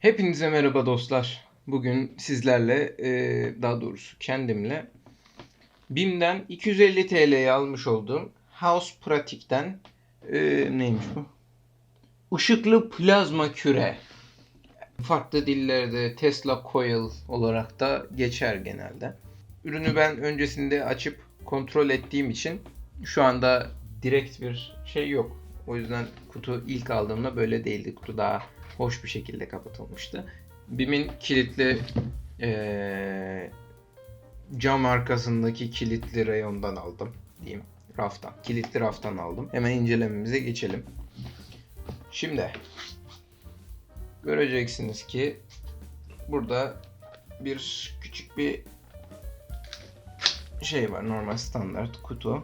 Hepinize merhaba dostlar. Bugün sizlerle, e, daha doğrusu kendimle BİM'den 250 TL'ye almış olduğum House Pratik'ten e, neymiş bu? Işıklı plazma küre. Farklı dillerde Tesla Coil olarak da geçer genelde. Ürünü ben öncesinde açıp kontrol ettiğim için şu anda direkt bir şey yok. O yüzden kutu ilk aldığımda böyle değildi. Kutu daha hoş bir şekilde kapatılmıştı. BİM'in kilitli eee, cam arkasındaki kilitli reyondan aldım diyeyim. Raftan. Kilitli raftan aldım. Hemen incelememize geçelim. Şimdi göreceksiniz ki burada bir küçük bir şey var. Normal standart kutu.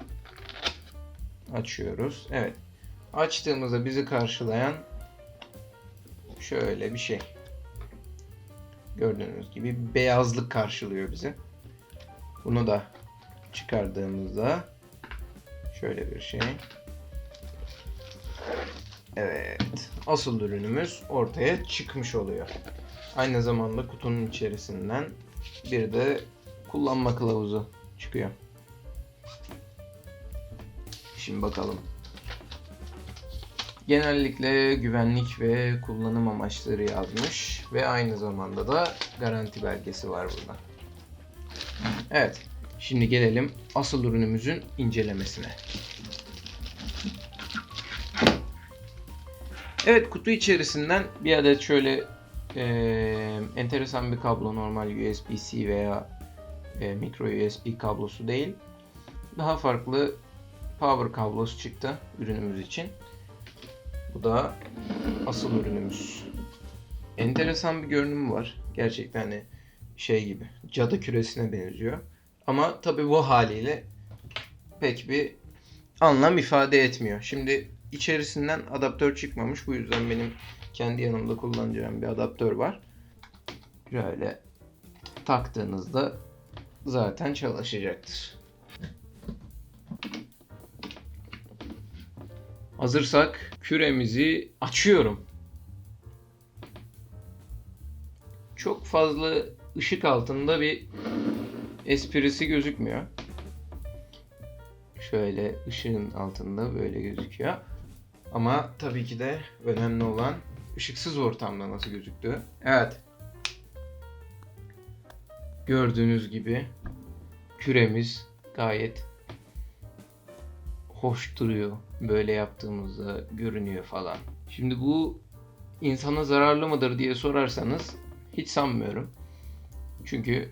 Açıyoruz. Evet. Açtığımızda bizi karşılayan şöyle bir şey. Gördüğünüz gibi beyazlık karşılıyor bizi. Bunu da çıkardığımızda şöyle bir şey. Evet. Asıl ürünümüz ortaya çıkmış oluyor. Aynı zamanda kutunun içerisinden bir de kullanma kılavuzu çıkıyor. Şimdi bakalım. Genellikle güvenlik ve kullanım amaçları yazmış ve aynı zamanda da garanti belgesi var burada. Evet, şimdi gelelim asıl ürünümüzün incelemesine. Evet, kutu içerisinden bir adet şöyle eee, enteresan bir kablo, normal USB-C veya e, micro USB kablosu değil. Daha farklı power kablosu çıktı ürünümüz için. Bu da asıl ürünümüz. Enteresan bir görünümü var. Gerçekten hani şey gibi cadı küresine benziyor. Ama tabi bu haliyle pek bir anlam ifade etmiyor. Şimdi içerisinden adaptör çıkmamış. Bu yüzden benim kendi yanımda kullanacağım bir adaptör var. Şöyle taktığınızda zaten çalışacaktır. Hazırsak küremizi açıyorum. Çok fazla ışık altında bir esprisi gözükmüyor. Şöyle ışığın altında böyle gözüküyor. Ama tabii ki de önemli olan ışıksız ortamda nasıl gözüktüğü. Evet. Gördüğünüz gibi küremiz gayet hoş duruyor. Böyle yaptığımızda görünüyor falan. Şimdi bu insana zararlı mıdır diye sorarsanız hiç sanmıyorum. Çünkü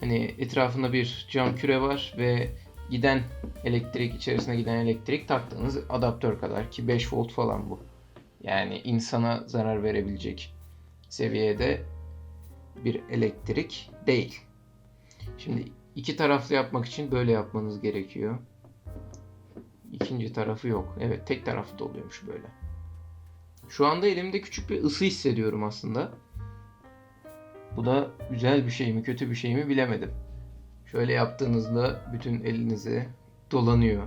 hani etrafında bir cam küre var ve giden elektrik içerisine giden elektrik taktığınız adaptör kadar ki 5 volt falan bu. Yani insana zarar verebilecek seviyede bir elektrik değil. Şimdi iki taraflı yapmak için böyle yapmanız gerekiyor. İkinci tarafı yok. Evet tek taraflı da oluyormuş böyle. Şu anda elimde küçük bir ısı hissediyorum aslında. Bu da güzel bir şey mi kötü bir şey mi bilemedim. Şöyle yaptığınızda bütün elinize dolanıyor.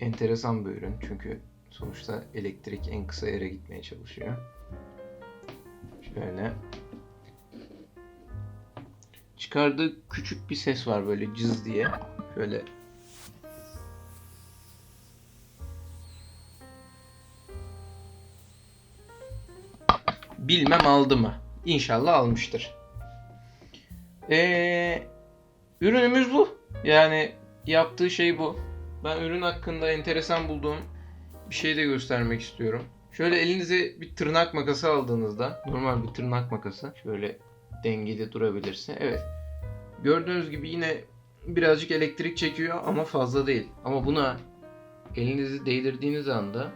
Enteresan bir ürün çünkü sonuçta elektrik en kısa yere gitmeye çalışıyor. Şöyle. Çıkardığı küçük bir ses var böyle cız diye. Şöyle Bilmem aldı mı. İnşallah almıştır. Ee, ürünümüz bu. Yani yaptığı şey bu. Ben ürün hakkında enteresan bulduğum bir şey de göstermek istiyorum. Şöyle elinize bir tırnak makası aldığınızda, normal bir tırnak makası, şöyle dengede durabilirse. Evet. Gördüğünüz gibi yine birazcık elektrik çekiyor ama fazla değil. Ama buna elinizi değdirdiğiniz anda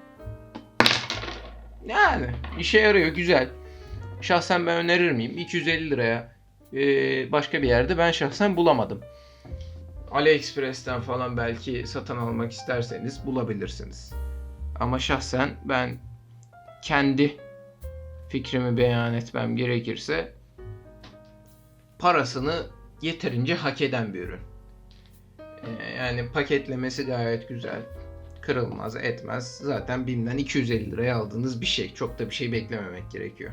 yani işe yarıyor güzel. Şahsen ben önerir miyim? 250 liraya e, başka bir yerde ben şahsen bulamadım. AliExpress'ten falan belki satın almak isterseniz bulabilirsiniz. Ama şahsen ben kendi fikrimi beyan etmem gerekirse parasını yeterince hak eden bir ürün. E, yani paketlemesi gayet güzel. Kırılmaz, etmez. Zaten BİM'den 250 liraya aldığınız bir şey. Çok da bir şey beklememek gerekiyor.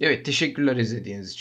Evet, teşekkürler izlediğiniz için.